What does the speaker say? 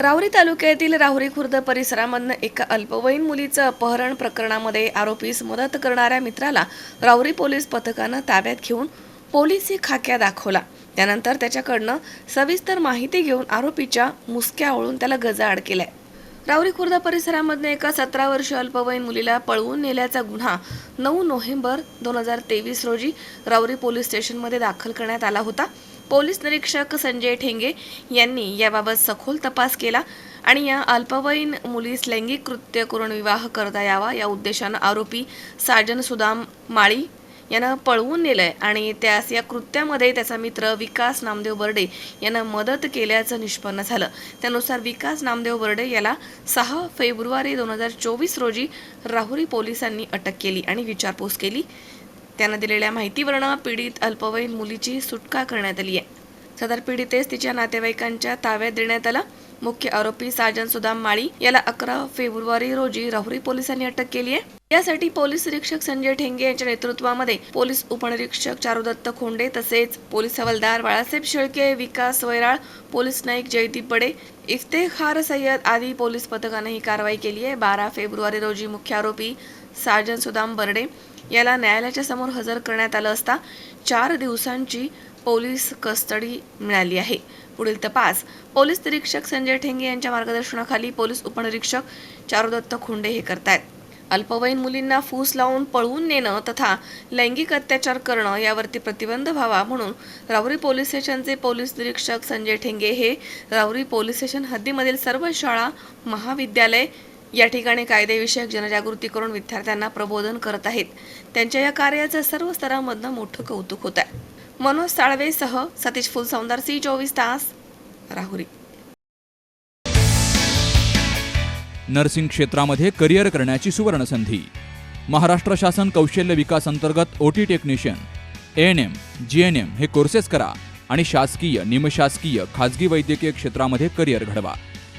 राहुरी तालुक्यातील राहुरी खुर्द परिसरामधनं एका अल्पवयीन मुलीचं अपहरण प्रकरणामध्ये आरोपीस मदत करणाऱ्या मित्राला राहुरी पोलीस पथकानं ताब्यात घेऊन पोलिसी खाक्या दाखवला. त्यानंतर त्याच्याकडनं सविस्तर माहिती घेऊन आरोपीच्या मुसक्या ओळून त्याला गजाआड केलाय. रावरी खुर्द परिसरामध्ये एका सतरा वर्ष अल्पवयीन मुलीला पळवून नेल्याचा गुन्हा नऊ नोव्हेंबर दोन हजार तेवीस रोजी रावरी पोलीस स्टेशनमध्ये दाखल करण्यात आला होता. पोलीस निरीक्षक संजय ठेंगे यांनी याबाबत सखोल तपास केला आणि या अल्पवयीन मुलीस लैंगिक कृत्य करून विवाह करता यावा या उद्देशानं आरोपी साजन सुदाम माळी यानं पळवून नेलंय आणि त्यास या कृत्यामध्ये त्याचा मित्र विकास नामदेव बर्डे यानं मदत केल्याचं निष्पन्न झालं. त्यानुसार विकास नामदेव बर्डे याला सहा फेब्रुवारी दोन हजार चोवीस रोजी राहुरी पोलिसांनी अटक केली आणि विचारपूस केली. त्यानं दिलेल्या माहितीवरनं पीडित अल्पवयीन मुलीची सुटका करण्यात आली आहे सदर पीडितेस तिच्या नातेवाईकांच्या ताब्यात देण्यात आला. मुख्य आरोपी साजन सुदाम माळी याला अकरा फेब्रुवारी रोजी राहुरी पोलिसांनी अटक केली आहे यासाठी पोलीस निरीक्षक संजय ठेंगे यांच्या नेतृत्वामध्ये पोलीस उपनिरीक्षक चारुदत्त खोंडे तसेच पोलीस हवालदार बाळासाहेब शेळके विकास वैराळ पोलीस नाईक जयदीप बडे इफ्तेखार सय्यद आदी पोलीस पथकाने ही कारवाई केली आहे बारा फेब्रुवारी रोजी मुख्य आरोपी साजन सुदाम बर्डे याला न्यायालयाच्या समोर हजर करण्यात आलं असता चार दिवसांची पोलीस कस्टडी मिळाली आहे. पुढील तपास पोलीस निरीक्षक संजय ठेंगे यांच्या मार्गदर्शनाखाली पोलीस उपनिरीक्षक चारुदत्त खुंडे हे करतायत. अल्पवयीन मुलींना फूस लावून पळवून नेणं तथा लैंगिक अत्याचार करणं यावरती प्रतिबंध व्हावा म्हणून रावरी पोलीस स्टेशनचे पोलीस निरीक्षक संजय ठेंगे हे रावरी पोलीस स्टेशन हद्दीमधील सर्व शाळा महाविद्यालय या ठिकाणी कायदेविषयक जनजागृती करून विद्यार्थ्यांना प्रबोधन करत आहेत. त्यांच्या या कार्याचं सर्व स्तरांमधनं मोठं कौतुक होत आहे. मनोज साळवेसह सतीश फुलसौंदर सी चोवीस तास राहुरी. नर्सिंग क्षेत्रामध्ये करिअर करण्याची सुवर्ण संधी महाराष्ट्र शासन कौशल्य विकास अंतर्गत OT technician A N M G N M हे कोर्सेस करा आणि शासकीय निमशासकीय खाजगी वैद्यकीय क्षेत्रामध्ये करिअर घडवा.